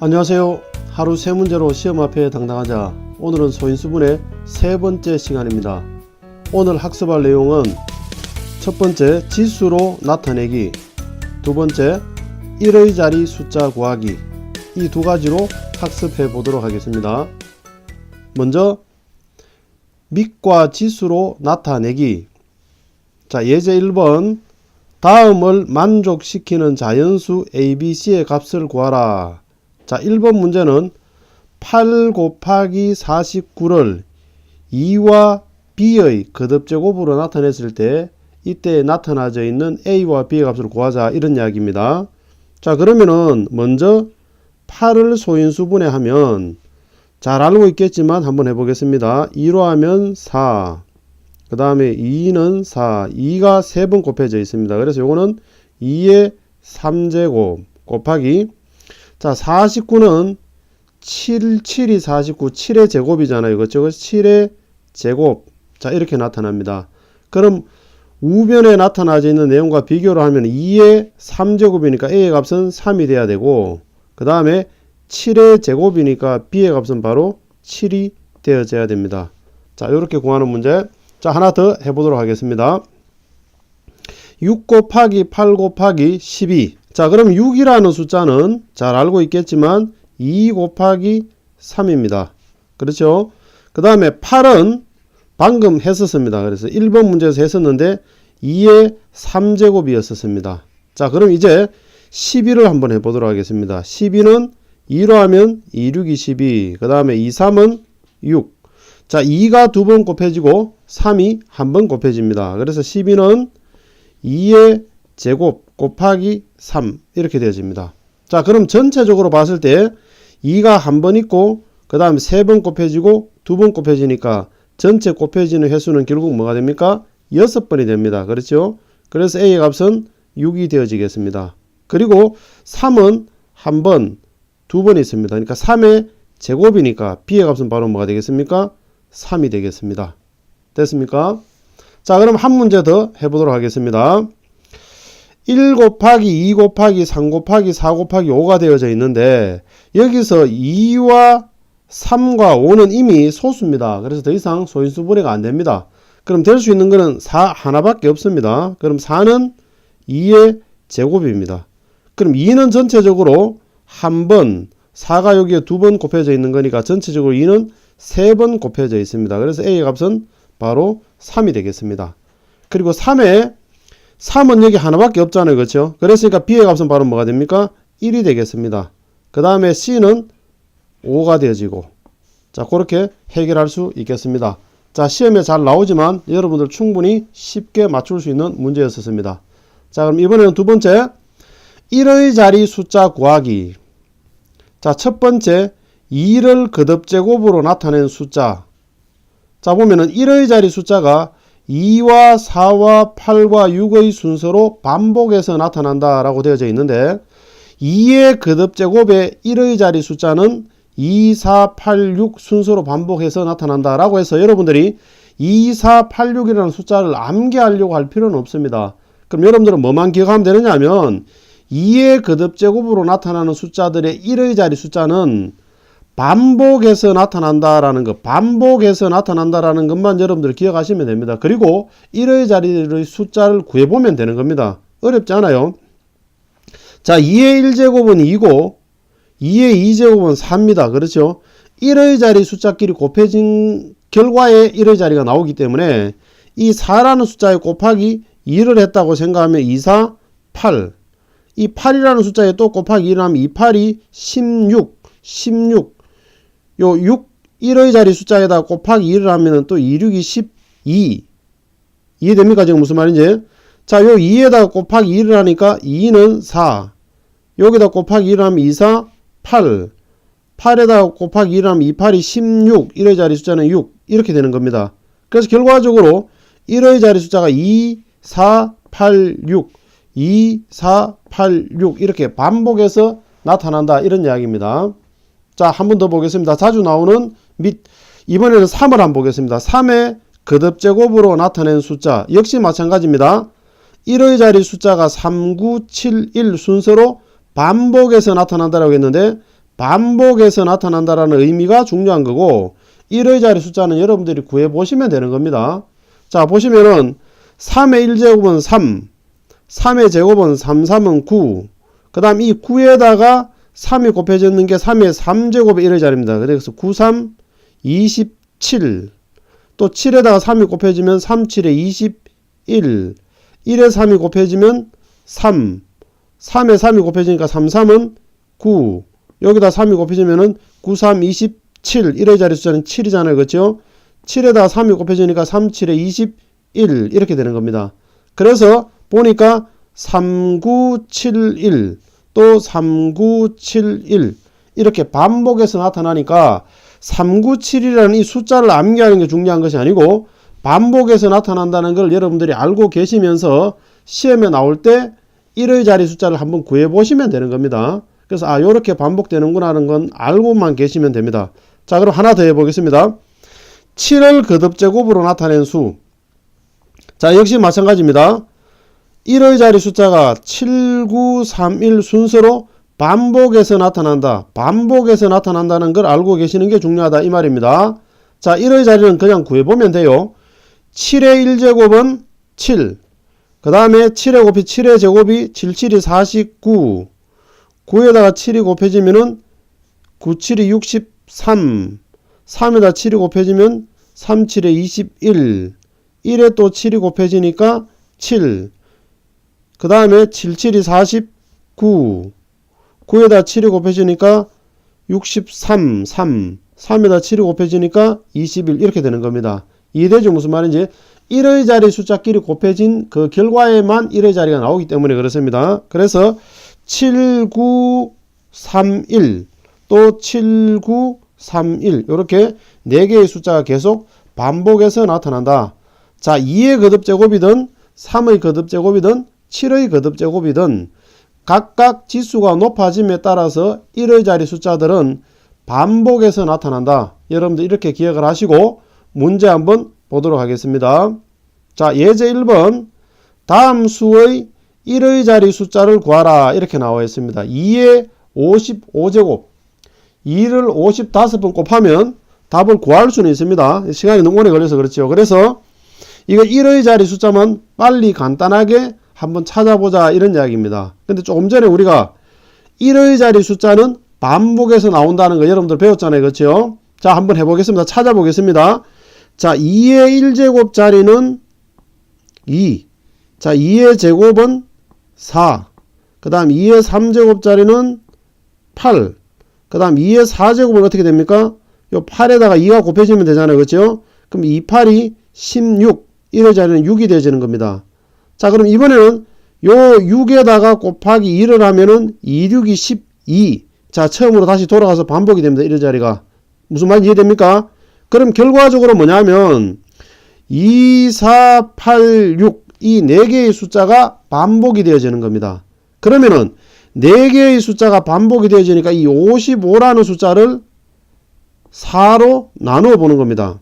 안녕하세요. 하루 세 문제로 시험 앞에 당당하자. 오늘은 소인수분의 세 번째 시간입니다. 오늘 학습할 내용은 첫 번째 지수로 나타내기, 두 번째 1의 자리 숫자 구하기 이 두 가지로 학습해 보도록 하겠습니다. 먼저 밑과 지수로 나타내기 자 예제 1번 다음을 만족시키는 자연수 ABC의 값을 구하라. 자, 1번 문제는 8 곱하기 49를 2와 b의 거듭제곱으로 나타냈을 때 이때 나타나져 있는 a와 b의 값을 구하자 이런 이야기입니다. 자, 그러면은 먼저 8을 소인수 분해 하면 잘 알고 있겠지만 한번 해보겠습니다. 2로 하면 4. 그 다음에 2는 4. 2가 3번 곱해져 있습니다. 그래서 요거는 2의 3제곱 곱하기 자, 49는 7, 7이 49, 7의 제곱이잖아요. 그렇죠? 그래서 7의 제곱. 자, 이렇게 나타납니다. 그럼 우변에 나타나져 있는 내용과 비교를 하면 2의 3제곱이니까 A의 값은 3이 돼야 되고, 그 다음에 7의 제곱이니까 B의 값은 바로 7이 되어져야 됩니다. 자, 이렇게 구하는 문제. 자, 하나 더 해보도록 하겠습니다. 6 곱하기 8 곱하기 12. 자, 그럼 6이라는 숫자는 잘 알고 있겠지만 2 곱하기 3입니다. 그렇죠? 그 다음에 8은 방금 했었습니다. 그래서 1번 문제에서 했었는데 2의 3제곱이었었습니다. 자, 그럼 이제 12를 한번 해보도록 하겠습니다. 12는 2로 하면 2, 6, 2, 12. 그 다음에 2, 3은 6. 자, 2가 두 번 곱해지고 3이 한 번 곱해집니다. 그래서 12는 2의 제곱 곱하기 3 이렇게 되어집니다. 자 그럼 전체적으로 봤을 때 2가 한 번 있고 그 다음에 세번 곱해지고 두 번 곱해지니까 전체 곱해지는 횟수는 결국 뭐가 됩니까? 6번이 됩니다. 그렇죠? 그래서 A의 값은 6이 되어지겠습니다. 그리고 3은 한 번, 두 번 있습니다. 그러니까 3의 제곱이니까 B의 값은 바로 뭐가 되겠습니까? 3이 되겠습니다. 됐습니까? 자 그럼 한 문제 더 해보도록 하겠습니다. 1 곱하기 2 곱하기 3 곱하기 4 곱하기 5가 되어져 있는데 여기서 2와 3과 5는 이미 소수입니다. 그래서 더 이상 소인수 분해가 안 됩니다. 그럼 될 수 있는 것은 4 하나밖에 없습니다. 그럼 4는 2의 제곱입니다. 그럼 2는 전체적으로 한 번, 4가 여기에 두 번 곱해져 있는 거니까 전체적으로 2는 세 번 곱해져 있습니다. 그래서 A의 값은 바로 3이 되겠습니다. 그리고 3에 3은 여기 하나밖에 없잖아요. 그렇죠? 그랬으니까 B의 값은 바로 뭐가 됩니까? 1이 되겠습니다. 그 다음에 C는 5가 되어지고 자 그렇게 해결할 수 있겠습니다. 자 시험에 잘 나오지만 여러분들 충분히 쉽게 맞출 수 있는 문제였었습니다. 자 그럼 이번에는 두 번째 1의 자리 숫자 구하기 자 첫 번째 2를 거듭제곱으로 나타낸 숫자 자 보면은 1의 자리 숫자가 2와 4와 8과 6의 순서로 반복해서 나타난다 라고 되어져 있는데 2의 거듭제곱의 1의 자리 숫자는 2, 4, 8, 6 순서로 반복해서 나타난다 라고 해서 여러분들이 2, 4, 8, 6이라는 숫자를 암기하려고 할 필요는 없습니다. 그럼 여러분들은 뭐만 기억하면 되느냐 하면 2의 거듭제곱으로 나타나는 숫자들의 1의 자리 숫자는 반복해서 나타난다라는 것, 반복해서 나타난다라는 것만 여러분들 기억하시면 됩니다. 그리고 1의 자리의 숫자를 구해보면 되는 겁니다. 어렵지 않아요. 자, 2의 1제곱은 2고, 2의 2제곱은 4입니다. 그렇죠? 1의 자리 숫자끼리 곱해진 결과에 1의 자리가 나오기 때문에 이 4라는 숫자에 곱하기 2를 했다고 생각하면 2, 4, 8. 이 8이라는 숫자에 또 곱하기 1을 하면 2, 8이 16, 16. 요 6, 1의 자리 숫자에다 곱하기 2를 하면은 또 2, 6이 12. 이해됩니까? 지금 무슨 말인지? 자, 요 2에다 곱하기 2를 하니까 2는 4. 여기다 곱하기 1을 하면 2, 4, 8. 8에다 곱하기 1을 하면 2, 8이 16. 1의 자리 숫자는 6. 이렇게 되는 겁니다. 그래서 결과적으로 1의 자리 숫자가 2, 4, 8, 6. 2, 4, 8, 6. 이렇게 반복해서 나타난다. 이런 이야기입니다. 자, 한 번 더 보겠습니다. 자주 나오는 및 이번에는 3을 한번 보겠습니다. 3의 거듭제곱으로 나타낸 숫자 역시 마찬가지입니다. 1의 자리 숫자가 3, 9, 7, 1 순서로 반복해서 나타난다라고 했는데 반복해서 나타난다라는 의미가 중요한 거고 1의 자리 숫자는 여러분들이 구해 보시면 되는 겁니다. 자 보시면은 3의 1제곱은 3 3의 제곱은 3, 3은 9. 그 다음 이 9에다가 3이 곱해졌는 게 3의 3제곱의 1의 자리입니다. 그래서 9, 3, 27. 또 7에다가 3이 곱해지면 3, 7에 21. 1에 3이 곱해지면 3. 3에 3이 곱해지니까 3, 3은 9. 여기다 3이 곱해지면은 9, 3, 27. 1의 자리 숫자는 7이잖아요. 그렇죠? 7에다가 3이 곱해지니까 3, 7에 21. 이렇게 되는 겁니다. 그래서 보니까 3971 또 3971 이렇게 반복해서 나타나니까 397이라는 이 숫자를 암기하는 게 중요한 것이 아니고 반복해서 나타난다는 걸 여러분들이 알고 계시면서 시험에 나올 때 1의 자리 숫자를 한번 구해 보시면 되는 겁니다. 그래서 아 요렇게 반복되는구나 하는 건 알고만 계시면 됩니다. 자 그럼 하나 더 해보겠습니다. 7을 거듭제곱으로 나타낸 수. 자 역시 마찬가지입니다. 1의 자리 숫자가 7931 순서로 반복해서 나타난다. 반복해서 나타난다는 걸 알고 계시는 게 중요하다 이 말입니다. 자 1의 자리는 그냥 구해보면 돼요. 7의 1제곱은 7. 그 다음에 7의 곱이 7의 제곱이 7, 7이 49. 9에다가 7이 곱해지면은 9, 7이 63. 3에다 7이 곱해지면 3, 7에 21. 1에 또 7이 곱해지니까 7. 그 다음에 7, 7이 49. 9에다 7이 곱해지니까 63, 3. 3에다 7이 곱해지니까 21 이렇게 되는 겁니다. 이해되죠? 무슨 말인지? 1의 자리 숫자끼리 곱해진 그 결과에만 1의 자리가 나오기 때문에 그렇습니다. 그래서 7931 또 7931 이렇게 4개의 숫자가 계속 반복해서 나타난다. 자, 2의 거듭 제곱이든 3의 거듭 제곱이든 7의 거듭 제곱이든 각각 지수가 높아짐에 따라서 1의 자리 숫자들은 반복해서 나타난다. 여러분들 이렇게 기억을 하시고 문제 한번 보도록 하겠습니다. 자, 예제 1번 다음 수의 1의 자리 숫자를 구하라 이렇게 나와 있습니다. 2의 55제곱 2를 55번 곱하면 답을 구할 수는 있습니다. 시간이 너무 오래 걸려서 그렇죠. 그래서 이거 1의 자리 숫자만 빨리 간단하게 한번 찾아보자 이런 이야기입니다. 근데 조금 전에 우리가 1의 자리 숫자는 반복해서 나온다는 거 여러분들 배웠잖아요. 그렇죠? 자, 한번 해보겠습니다. 찾아보겠습니다. 자, 2의 1제곱 자리는 2. 자, 2의 제곱은 4. 그 다음 2의 3제곱 자리는 8. 그 다음 2의 4제곱은 어떻게 됩니까? 요 8에다가 2가 곱해지면 되잖아요. 그렇죠? 그럼 2, 8이 16. 1의 자리는 6이 되어지는 겁니다. 자, 그럼 이번에는 요 6에다가 곱하기 2를 하면은 2, 6이 12. 자, 처음으로 다시 돌아가서 반복이 됩니다. 1의 자리가. 무슨 말인지 이해됩니까? 그럼 결과적으로 뭐냐면 2, 4, 8, 6 이 4개의 숫자가 반복이 되어지는 겁니다. 그러면은 4개의 숫자가 반복이 되어지니까 이 55라는 숫자를 4로 나누어 보는 겁니다.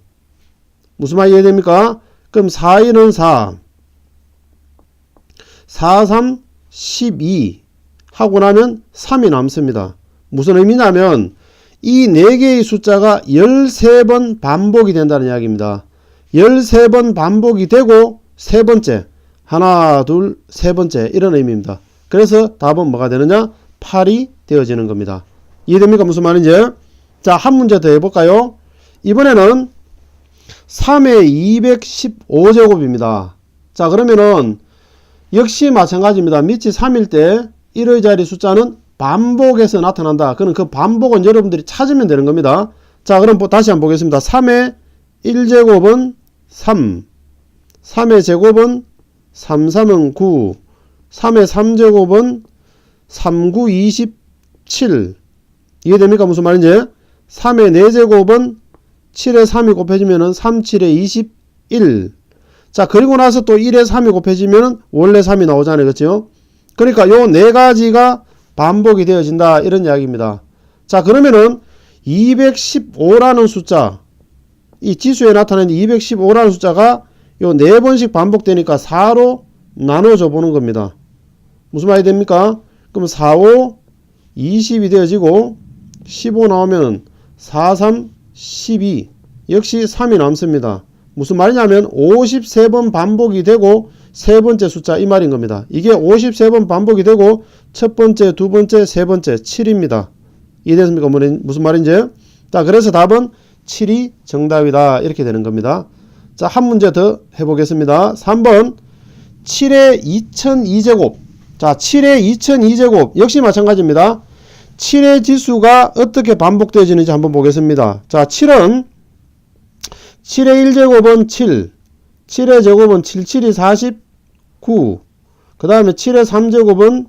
무슨 말 이해됩니까? 그럼 4, 1은 4, 4, 3, 12 하고 나면 3이 남습니다. 무슨 의미냐면 이 4개의 숫자가 13번 반복이 된다는 이야기입니다. 13번 반복이 되고 세 번째 하나 둘 세 번째 이런 의미입니다. 그래서 답은 뭐가 되느냐 8이 되어지는 겁니다. 이해됩니까 무슨 말인지 자 한 문제 더 해볼까요 이번에는 3의 215제곱입니다. 자 그러면은 역시 마찬가지입니다. 밑이 3일 때 1의 자리 숫자는 반복해서 나타난다. 그는 그 반복은 여러분들이 찾으면 되는 겁니다. 자, 그럼 다시 한번 보겠습니다. 3의 1제곱은 3. 3의 제곱은 3, 3은 9. 3의 3제곱은 3, 9, 27. 이해됩니까? 무슨 말인지? 3의 4제곱은 7에 3이 곱해지면 3, 7에 21. 자, 그리고 나서 또 1에 3이 곱해지면 원래 3이 나오잖아요. 그렇죠? 그러니까 요 네 가지가 반복이 되어진다. 이런 이야기입니다. 자, 그러면은 215라는 숫자, 이 지수에 나타나는 215라는 숫자가 요 네 번씩 반복되니까 4로 나눠져 보는 겁니다. 무슨 말이 됩니까? 그럼 4, 5, 20이 되어지고 15 나오면 4, 3, 12 역시 3이 남습니다. 무슨 말이냐면 53번 반복이 되고 세 번째 숫자 이 말인 겁니다. 이게 53번 반복이 되고 첫 번째, 두 번째, 세 번째 7입니다. 이해됐습니까? 무슨 말인지? 자, 그래서 답은 7이 정답이다. 이렇게 되는 겁니다. 자, 한 문제 더 해보겠습니다. 3번 7의 2002제곱 자 7의 2002제곱 역시 마찬가지입니다. 7의 지수가 어떻게 반복되어지는지 한번 보겠습니다. 자 7은 7의 1제곱은 7 7의 제곱은 7, 7이 49. 그 다음에 7의 3제곱은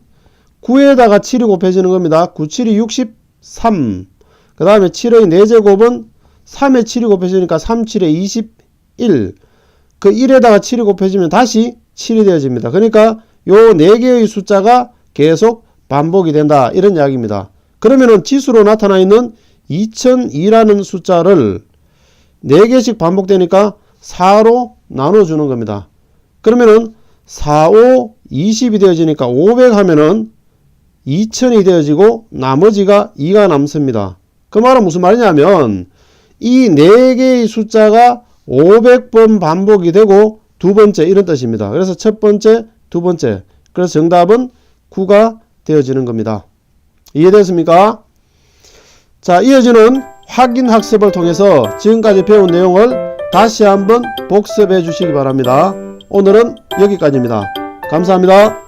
9에다가 7이 곱해지는 겁니다. 9, 7이 63. 그 다음에 7의 4제곱은 3에 7이 곱해지니까 3, 7에 21. 그 1에다가 7이 곱해지면 다시 7이 되어집니다. 그러니까 요 4개의 숫자가 계속 반복이 된다. 이런 이야기입니다. 그러면은 지수로 나타나 있는 2002라는 숫자를 4개씩 반복되니까 4로 나눠주는 겁니다. 그러면은 4, 5, 20이 되어지니까 500 하면은 2000이 되어지고 나머지가 2가 남습니다. 그 말은 무슨 말이냐면 이 4개의 숫자가 500번 반복이 되고 두 번째 이런 뜻입니다. 그래서 첫 번째, 두 번째. 그래서 정답은 9가 되어지는 겁니다. 이해됐습니까? 자, 이어지는 확인 학습을 통해서 지금까지 배운 내용을 다시 한번 복습해 주시기 바랍니다. 오늘은 여기까지입니다. 감사합니다.